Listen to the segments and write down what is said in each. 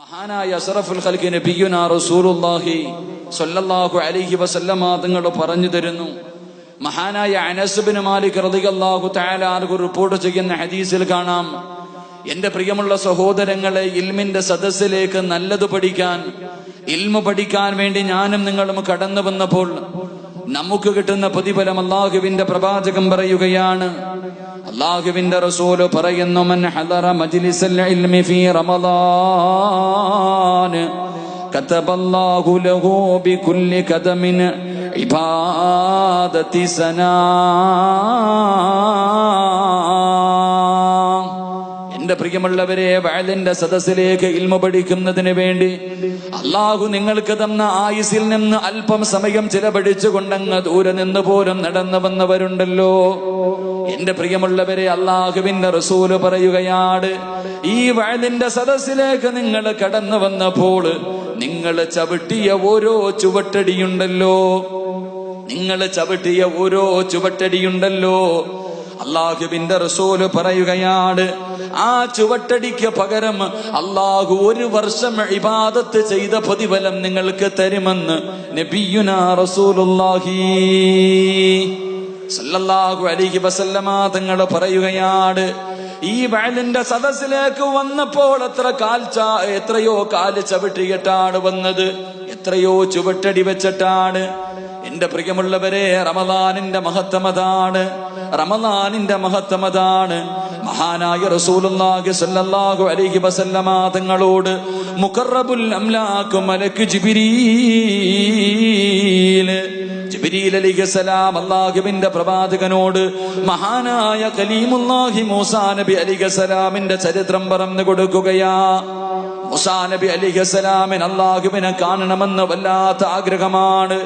മഹാനായ അഷറഫുൽ ഖൽഖി നബിയുന റസൂലുള്ളാഹി സ്വല്ലല്ലാഹു അലൈഹി വസല്ലമ തങ്ങൾ പറഞ്ഞു തരുന്നു. മഹാനായ അനസ് ബിൻ മാലിക് റളിയല്ലാഹു തആല അൻഹു റിപ്പോർട്ട് ചെയ്യുന്ന ഹദീസിൽ കാണാം. എന്റെ പ്രിയമുള്ള സഹോദരങ്ങളെ ഇൽമിന്റെ സദസ്സിലേക്ക് നല്ലത് പഠിക്കാൻ ഇൽമ പഠിക്കാൻ വേണ്ടി ഞാനും നിങ്ങളും കടന്നു വന്നപ്പോൾ നമുക്ക് കിട്ടുന്ന പ്രതിഫലം അള്ളാഹുവിന്റെ പ്രവാചകം പറയുകയാണ് അള്ളാഹുവിന്റെ റസൂല് പറയുന്നു മൻ ഹദറ മജ്ലിസൽ ഇൽമി ഫീ റമളാൻ كتب الله له بكل قدم عبادة سنة എന്റെ പ്രിയമുള്ളവരെ വയലിന്റെ സദസ്സിലേക്ക് ഇൽമ പഠിക്കുന്നതിന് വേണ്ടി അള്ളാഹു നിങ്ങൾക്ക് തന്ന ആയുസിൽ നിന്ന് അല്പം സമയം ചിലപടിച്ചുകൊണ്ടങ്ങ് ദൂരെ നിന്ന് പോലും നടന്നു വന്നവരുണ്ടല്ലോ എന്റെ പ്രിയമുള്ളവരെ അള്ളാഹുവിന്റെ റസൂൽ പറയുകയാണ് ഈ വയലിന്റെ സദസ്സിലേക്ക് നിങ്ങൾ കടന്നു വന്നപ്പോൾ നിങ്ങൾ ചവിട്ടിയ ഓരോ ചുവട്ടടിയുണ്ടല്ലോ. നിങ്ങൾ ചവിട്ടിയ ഓരോ ചുവട്ടടിയുണ്ടല്ലോ. അള്ളാഹുവിന്റെ റസൂൽ പറയുകയാണ് ആ ചുവട്ടടിക്ക് പകരം അള്ളാഹു ഒരു വർഷം ഇബാദത്ത് ചെയ്ത പ്രതിഫലം നിങ്ങൾക്ക് തരുമെന്ന് നബിയുന റസൂലുള്ളാഹി സല്ലല്ലാഹു അലൈഹി വസല്ലമ തങ്ങൾ പറയുകയാണ് ഈ വയലിന്റെ സദസ്സിലേക്ക് വന്നപ്പോൾ എത്ര കാൽച്ച എത്രയോ കാൽ ചവിട്ടിയിട്ടാണ് വന്നത് എത്രയോ ചുവട്ടടി വെച്ചിട്ടാണ്. എന്റെ പ്രിയമുള്ളവരെ റമദാനിന്റെ മഹത്വമതാണ് റമദാനിന്റെ മഹത്വം അതാണ്. മഹാനായ റസൂലുള്ളാഹി സ്വല്ലല്ലാഹു അലൈഹി വസല്ലമ തങ്ങളോട് മുഖറബുൽ അംലാഖു മലക്ക് ജിബ്രീൽ. ജിബ്രീൽ സലാം അള്ളാഹുവിന്റെ പ്രവാചകനോട് മഹാനായ കലീമുല്ലാഹി മൂസാ നബി അലിഖസലാമിന്റെ ചരിത്രം പറഞ്ഞു കൊടുക്കുകയാ. മൂസാ നബി അലിഖസലാമിന് അള്ളാഹുവിനെ കാണണമെന്ന് വല്ലാത്ത ആഗ്രഹമാണ്.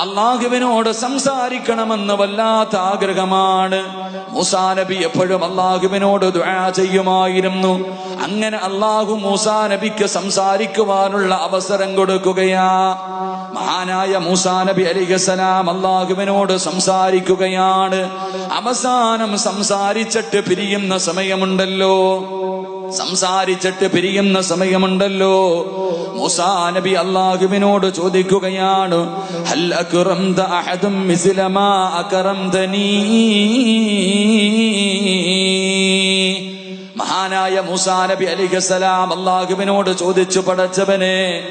അള്ളാഹുവിനോട് സംസാരിക്കണമെന്ന് വല്ലാത്ത ആഗ്രഹമാണ്. മൂസാ നബി എപ്പോഴും അള്ളാഹുവിനോട് ചെയ്യുമായിരുന്നു. അങ്ങനെ അള്ളാഹു മൂസാ നബിക്ക് സംസാരിക്കുവാനുള്ള അവസരം കൊടുക്കുകയാ. മഹാനായ മൂസാ നബി അലിഖസലാം അള്ളാഹുവിനോട് സംസാരിക്കുകയാണ്. അവസാനം സംസാരിച്ചിട്ട് പിരിയുന്ന സമയമുണ്ടല്ലോ. സംസാരിച്ചിട്ട് പിരിയുന്ന സമയമുണ്ടല്ലോ. മൂസാ നബി അള്ളാഹുവിനോട് ചോദിക്കുകയാണ് മഹാനായ മൂസാ നബി അലിഖസലാം അള്ളാഹുവിനോട് ചോദിച്ചു പടച്ചവനെ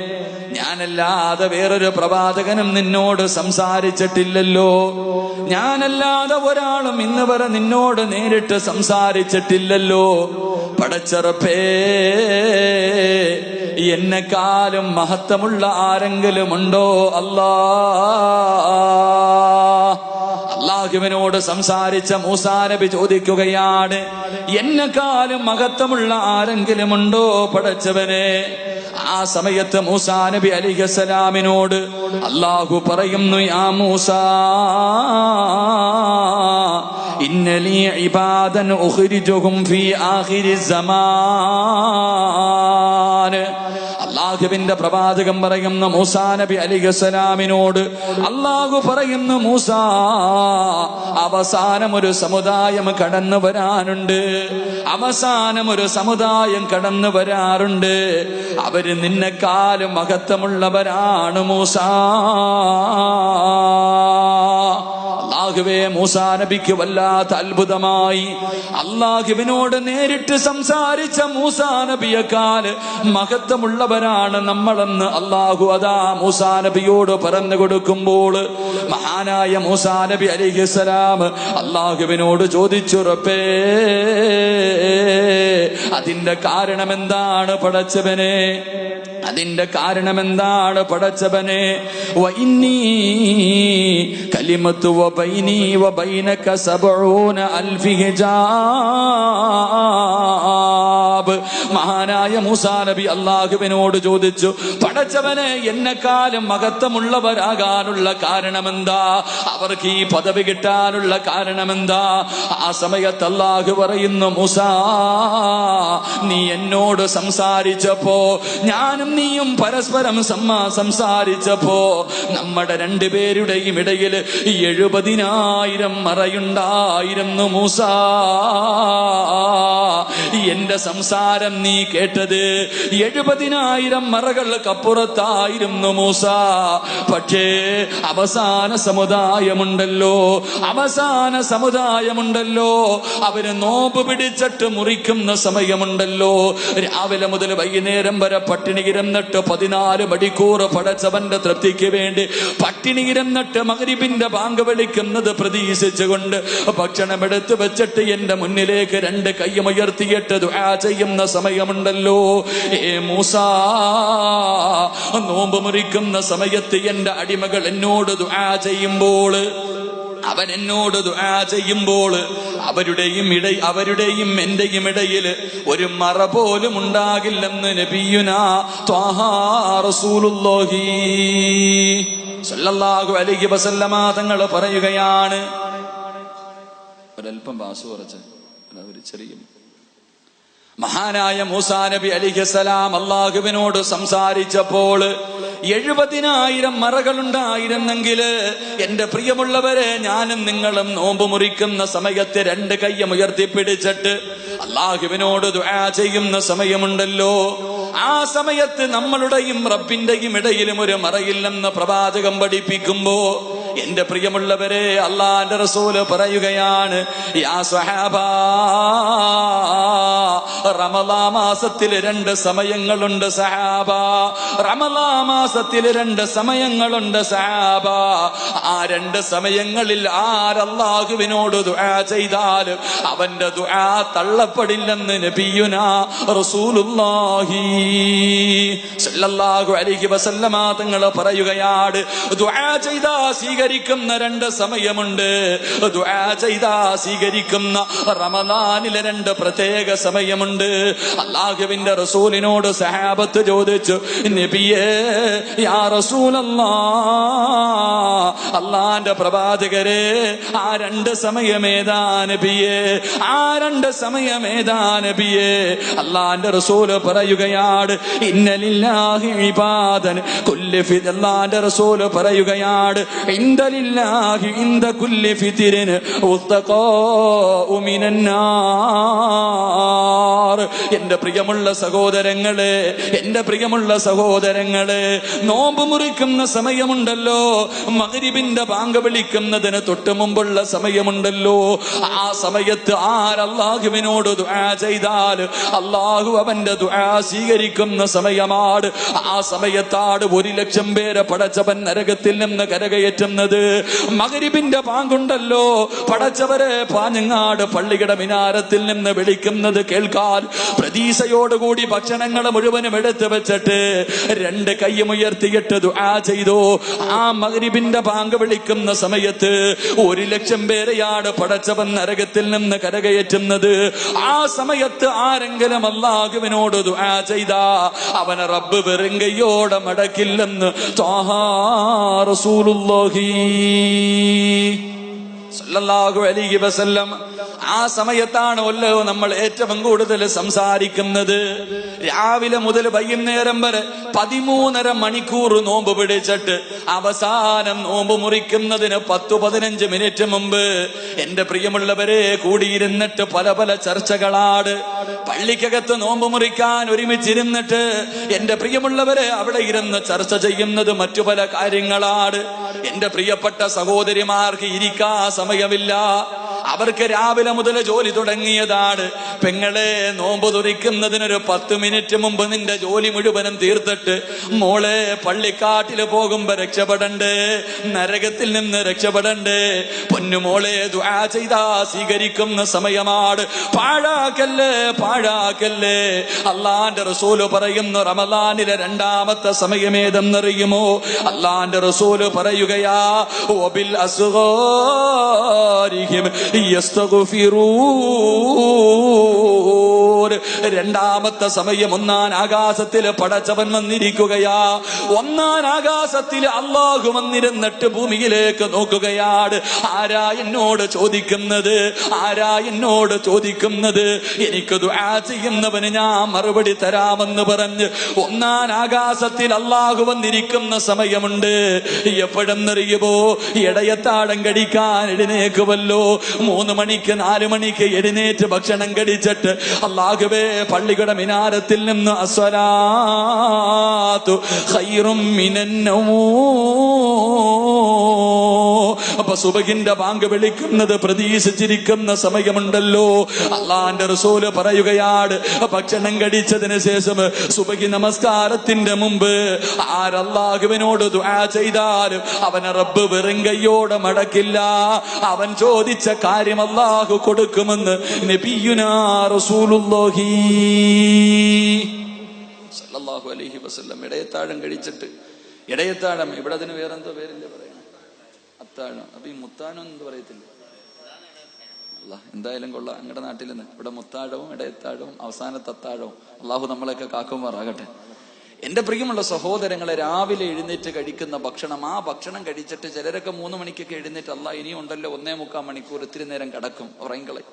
ഞാനല്ലാതെ വേറൊരു പ്രവാചകനും നിന്നോട് സംസാരിച്ചിട്ടില്ലല്ലോ. ഞാനല്ലാതെ ഒരാളും ഇന്ന് വരെ നിന്നോട് നേരിട്ട് സംസാരിച്ചിട്ടില്ലല്ലോ. പടച്ചറപ്പേ എന്നെക്കാലും മഹത്വമുള്ള ആരെങ്കിലും ഉണ്ടോ? അല്ലാ. അള്ളാഹുവിനോട് സംസാരിച്ച മൂസാ നബി ചോദിക്കുകയാണ് എന്നെക്കാലും മഹത്വമുള്ള ആരെങ്കിലും ഉണ്ടോ പടച്ചവനെ? ആ സമയത്ത് മൂസാ നബി അലിഹസലാമിനോട് അള്ളാഹു പറയുന്നു യാ മൂസാ ഇന്നലി ഇബാദൻ ഉഖ്രിജുഹും ഫീ ആഖിരി അള്ളാഹുവിന്റെ പ്രവാചകം പറയുന്ന മൂസാ നബി അലിഖസലാമിനോട് അള്ളാഹു പറയുന്നു മൂസ അവസാനം ഒരു സമുദായം കടന്നു വരാനുണ്ട്. അവസാനം ഒരു സമുദായം കടന്നു വരാറുണ്ട്. അവർ നിന്നെക്കാളും മഹത്വമുള്ളവരാണ് മൂസ. അള്ളാഹുവേ മൂസാ നബിക്ക് വല്ലാത്ത അത്ഭുതമായി. അള്ളാഹുവിനോട് നേരിട്ട് സംസാരിച്ച മൂസാ നബിയെക്കാൽ മഹത്വമുള്ളവരാണ് നമ്മളെന്ന് അള്ളാഹു അതാ മൂസാ നബിയോട് പറഞ്ഞു കൊടുക്കുമ്പോൾ മഹാനായ മൂസാ നബി അലിഹിസലാം അള്ളാഹുവിനോട് ചോദിച്ചുറപ്പേ അതിന്റെ കാരണം എന്താണ് പടച്ചവനെ? അതിന്റെ കാരണം എന്താണ് പടച്ചവനെ കലിമത്തു ഹിജാബ് മഹാനായ മൂസാ നബി അള്ളാഹുവിനോട് ചോദിച്ചു പടച്ചവനെ എന്നെക്കാലം മഹത്വമുള്ളവരാകാനുള്ള കാരണമെന്താ? അവർക്ക് ഈ പദവി കിട്ടാനുള്ള കാരണമെന്താ? ആ സമയത്ത് അള്ളാഹു പറയുന്നു മൂസാ നീ എന്നോട് സംസാരിച്ചപ്പോ ഞാനും നീയും പരസ്പരം സമ്മാ സംസാരിച്ചപ്പോ നമ്മുടെ രണ്ടുപേരുടെയും ഇടയിൽ എഴുപതിനായിരം മറയുണ്ടായിരുന്നു മൂസ. എന്റെ സംസാരം സംസാരം നീ കേട്ടത്? എഴുപതിനായിരം മറകൾക്കപ്പുറത്തായിരുന്നു മൂസ. പക്ഷേ അവസാന സമുദായമുണ്ടല്ലോ. അവസാന സമുദായമുണ്ടല്ലോ. അവർ നോമ്പ് പിടിച്ചിട്ട് മുറിക്കുന്ന സമയമുണ്ടല്ലോ. രാവിലെ മുതൽ വൈകുന്നേരം വരെ പട്ടിണി കിരന്നിട്ട് പതിനാല് മണിക്കൂർ പടച്ചവന്റെ തൃപ്തിക്ക് വേണ്ടി പട്ടിണി കിരന്നിട്ട് മകരിപ്പിന്റെ ബാങ്ക് വിളിക്കുന്നത് പ്രതീക്ഷിച്ചുകൊണ്ട് ഭക്ഷണം എടുത്തു വെച്ചിട്ട് എന്റെ മുന്നിലേക്ക് രണ്ട് കൈയുയർത്തിയിട്ട് ദുആ ചെയ്യുന്ന സമയമുണ്ടല്ലോ. ഏ മൂസ നോമ്പ് മുറിക്കുന്ന സമയത്ത് എന്റെ അടിമകൾ എന്നോട് ദുആ ചെയ്യുമ്പോൾ അവൻ എന്നോട് ദുആ ചെയ്യുമ്പോൾ അവരുടെയും ഇട അവരുടെയും എന്റെയും ഇടയിൽ ഒരു മറ പോലും ഉണ്ടാകില്ലെന്ന് നബിയുന റസൂലുള്ളാഹി സല്ലല്ലാഹു അലൈഹി വസല്ലമ തങ്ങൾ പറയുകയാണ്. ഒരല്പം ബാസ് കുറച്ച്. ഒരു ചെറിയ മഹാനായ മൂസാ നബി അലിഹസലാം അള്ളാഹുവിനോട് സംസാരിച്ചപ്പോൾ എഴുപതിനായിരം മറകളുണ്ടായിരുന്നെങ്കിൽ എന്റെ പ്രിയമുള്ളവരെ ഞാനും നിങ്ങളും നോമ്പ് മുറിക്കുന്ന സമയത്ത് രണ്ട് കയ്യം ഉയർത്തിപ്പിടിച്ചിട്ട് അള്ളാഹുവിനോട് ദുആ ചെയ്യുന്ന സമയമുണ്ടല്ലോ. ആ സമയത്ത് നമ്മളുടെയും റബ്ബിന്റെയും ഇടയിലും ഒരു മറയില്ലെന്ന് പ്രവാചകം പഠിപ്പിക്കുമ്പോ എന്റെ പ്രിയമുള്ളവരെ അള്ളാന്റെ റസൂൽ പറയുകയാണ് യാ മാസത്തിൽ രണ്ട് സമയങ്ങളുണ്ട് സഹാബ റമലാ മാസത്തിൽ രണ്ട് സമയങ്ങളുണ്ട് സഹാബ ആ രണ്ട് സമയങ്ങളിൽ ആരല്ലാഹുവിനോട് ദുആ ചെയ്താൽ അവന്റെ ദുആ തള്ളപ്പെടില്ലെന്ന് നബിയുന റസൂലുള്ളാഹി സല്ലല്ലാഹു അലൈഹി വസല്ലമ തങ്ങൾ പറയുകയാണ് ദുആ ചെയ്താ സ്വീകരിക്കുന്ന രണ്ട് സമയമുണ്ട്. ചെയ്താ സ്വീകരിക്കുന്ന റമദാനിലെ രണ്ട് പ്രത്യേക സമയമുണ്ട്. അള്ളാഹുവിന്റെ റസൂലിനോട് സഹാബത്ത് ചോദിച്ചു നബിയേ യാ റസൂലല്ലാ അള്ളാന്റെ പ്രവാചകരെ ആ രണ്ട് സമയമേതാ നബിയേ ആ രണ്ട് സമയമേതാ നബിയേ. അള്ളാന്റെ റസൂൽ പറയുകയാണ് ഇന്നലില്ലാഹി ഇബാദൻ കുല്ലി അള്ളാന്റെ റസൂൽ പറയുകയാണ് ഇന്തലില്ലാഹി ഇന്ദ കുല്ലി ഫിതിരിന് ഉത്തഖാഉ മിനന്നാർ എന്റെ പ്രിയമുള്ള സഹോദരങ്ങളെ എന്റെ പ്രിയമുള്ള സഹോദരങ്ങളെ നോമ്പ് മുറിക്കുന്ന സമയമുണ്ടല്ലോ മകരിബിന്റെ ബാങ്ക് വിളിക്കുന്നതിന് തൊട്ട് മുമ്പുള്ള സമയമുണ്ടല്ലോ. ആ സമയത്ത് ആരല്ലാഹുവിനോട് ദുആ ചെയ്താൽ അള്ളാഹു അവന്റെ ദുആ സ്വീകരിക്കുന്ന സമയമാണ്. ആ സമയത്താണ് ഒരു ലക്ഷം പേരെ പടച്ചവൻ നരകത്തിൽ നിന്ന് കരകയറ്റുന്നത്. മകരിബിന്റെ പാങ്കുണ്ടല്ലോ പടച്ചവരെ പാഞ്ഞങ്ങാട് പള്ളിയുടെ മിനാരത്തിൽ നിന്ന് വിളിക്കുന്നത് കേൾക്കാൻ പ്രതീക്ഷയോടുകൂടി ഭക്ഷണങ്ങൾ മുഴുവനും എടുത്തു വെച്ചിട്ട് രണ്ട് കൈയും ഉയർത്തിയിട്ട് ദുആ ചെയ്തു. ആ മകരിബിന്റെ പാങ്ക് വിളിക്കുന്ന സമയത്ത് ഒരു ലക്ഷം പേരെയാണ് പടച്ചവൻ നരകത്തിൽ നിന്ന് കരകയറ്റുന്നത്. ആ സമയത്ത് ആരെങ്കിലും അള്ളാഹുവിനോട് ദുആ ചെയ്താ അവനെ റബ്ബ് വെറും കൈയോടെ മടക്കില്ലെന്ന്. ത്വാഹാ റസൂലുള്ളാഹി. സല്ലല്ലാഹു അലൈഹി വസല്ലം ആ നമ്മൾ ഏറ്റവും കൂടുതൽ സംസാരിക്കുന്നത്. രാവിലെ മുതൽ വൈകുന്നേരം വരെ പതിമൂന്നര മണിക്കൂർ നോമ്പ് പിടിച്ചിട്ട് അവസാനം നോമ്പ് മുറിക്കുന്നതിന് പത്തു പതിനഞ്ച് മിനിറ്റ് മുമ്പ് എന്റെ പ്രിയമുള്ളവരെ കൂടിയിരുന്നിട്ട് പല പല ചർച്ചകളാട് പള്ളിക്കകത്ത് നോമ്പ് മുറിക്കാൻ ഒരുമിച്ചിരുന്നിട്ട് എന്റെ പ്രിയമുള്ളവരെ അവിടെ ഇരുന്ന് ചർച്ച ചെയ്യുന്നത് മറ്റു പല കാര്യങ്ങളാണ് എന്റെ പ്രിയപ്പെട്ട സഹോദരിമാർക്ക് ഇരിക്കാ സമയമില്ല. അവർക്ക് രാവിലെ മുതൽ ജോലി തുടങ്ങിയതാണ്. പെങ്ങളെ നോമ്പ് തുറിക്കുന്നതിനൊരു പത്ത് മിനിറ്റ് മുമ്പ് നിന്റെ ജോലി മുഴുവനും തീർത്തിട്ട് മോളെ പള്ളിക്കാട്ടിൽ പോകുമ്പോ രക്ഷപ്പെടണ്ടേ? നരകത്തിൽ നിന്ന് രക്ഷപ്പെടണ്ടേ? പൊന്നുമോളെ ദുആ ചെയ്താ സ്വീകരിക്കുന്ന സമയമാണ്. പാഴാക്കല്ലേ പാഴാക്കല്ലേ? അള്ളാന്റെ റസൂൽ പറയുന്ന റമലാനിലെ രണ്ടാമത്തെ സമയമേതെന്നറിയുമോ? അള്ളാന്റെ റസൂൽ പറയുകയാ ഒബിൽ يستغفرون. യസ്തഗ്ഫിറൂൻ രണ്ടാമത്തെ സമയം ഒന്നാൻ ആകാശത്തിൽ പടച്ചവൻ വന്നിരിക്കുകയാ. ഒന്നാൻ ആകാശത്തിൽ അള്ളാഹു വന്നിരുന്നിട്ട് ഭൂമിയിലേക്ക് നോക്കുകയാണ്. ആരാ എന്നോട് ചോദിക്കുന്നത്? ആരാ എന്നോട് ചോദിക്കുന്നത്? എനിക്ക് ദുആ ചെയ്യുന്നവന് ഞാൻ മറുപടി തരാമെന്ന് പറഞ്ഞ് ഒന്നാൻ ആകാശത്തിൽ അള്ളാഹു വന്നിരിക്കുന്ന സമയമുണ്ട്. എപ്പോഴെന്നറിയുമോ ഇടയത്താടം കടിക്കാൻ എഴുന്നേക്കുമല്ലോ മൂന്ന് മണിക്ക് നാല് മണിക്ക് എഴുന്നേറ്റ് ഭക്ഷണം കടിച്ചിട്ട് അള്ളാഹു അള്ളാഹുവേ പള്ളിയുടെ മിനാരത്തിൽ നിന്ന് അസ്വലാത്തു ഹൈറും മിനന്നമൂ അപ്പൊ സുബഹിന്റെ ബാങ്ക് വിളിക്കുന്നത് പ്രതീക്ഷിച്ചിരിക്കുന്ന സമയമുണ്ടല്ലോ. അള്ളാന്റെ റസൂൽ പറയുകയാണ് ഭക്ഷണം കഴിച്ചതിന് ശേഷം സുബഹി നമസ്കാരത്തിന്റെ മുമ്പ് ആരല്ലാഹുവിനോട് ദുആ ചെയ്താലും അവനെ റബ്ബ് വെറും കയ്യോട് മടക്കില്ല. അവൻ ചോദിച്ച കാര്യം അള്ളാഹു കൊടുക്കുമെന്ന് നബിയുനാ റസൂലുള്ളാഹി സല്ലല്ലാഹു അലൈഹി വസല്ലം ഇടയത്താഴം കഴിച്ചിട്ട്. ഇടയത്താഴം ഇവിടെ അതിന് വേറെന്തോ പേരില്ല പറയുന്നത് അത്താഴം അപ്പൊ ഈ മുത്താനം എന്ന് പറയത്തില്ല. അല്ല എന്തായാലും കൊള്ളാം ഞങ്ങളുടെ നാട്ടിൽ നിന്ന് ഇവിടെ മുത്താഴവും ഇടയത്താഴവും അവസാനത്തെ അത്താഴവും. അള്ളാഹു നമ്മളെയൊക്കെ കാക്കുമാറാകട്ടെ. എന്റെ പ്രിയമുള്ള സഹോദരങ്ങളെ രാവിലെ എഴുന്നേറ്റ് കഴിക്കുന്ന ഭക്ഷണം ആ ഭക്ഷണം കഴിച്ചിട്ട് ചിലരൊക്കെ മൂന്ന് മണിക്കൊക്കെ എഴുന്നേറ്റ് അല്ല ഇനിയും ഉണ്ടല്ലോ ഒന്നേ മുക്കാൽ മണിക്കൂർ ഇത്തിരി നേരം കിടക്കും ഉറങ്ങളെ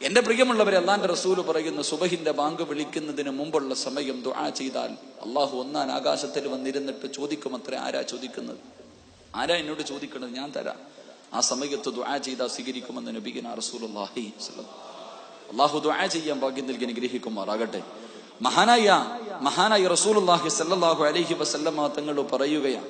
എന്റെ പ്രിയമുള്ളവരെ അള്ളാന്റെ റസൂൽ പറയുന്ന സുബഹിന്റെ ബാങ്ക് വിളിക്കുന്നതിന് മുമ്പുള്ള സമയം ദുആ ചെയ്താൽ അള്ളാഹു ഒന്നാൻ ആകാശത്തിൽ വന്നിരുന്നിട്ട് ചോദിക്കും അത്ര ആരാ ചോദിക്കുന്നത്? ആരാ എന്നോട് ചോദിക്കുന്നത് ഞാൻ തരാം. ആ സമയത്ത് ദുആ ചെയ്താൽ സ്വീകരിക്കുമെന്ന് നബിഗിന സ്വല്ലല്ലാഹു അള്ളാഹു ദുആ ചെയ്യാൻ ഭാഗ്യം നൽകി അനുഗ്രഹിക്കുമാറാകട്ടെ. മഹാനായ മഹാനായ റസൂലുള്ളാഹി സല്ലാഹു അലൈഹി വസല്ലമ തങ്ങൾ പറയുകയാണ്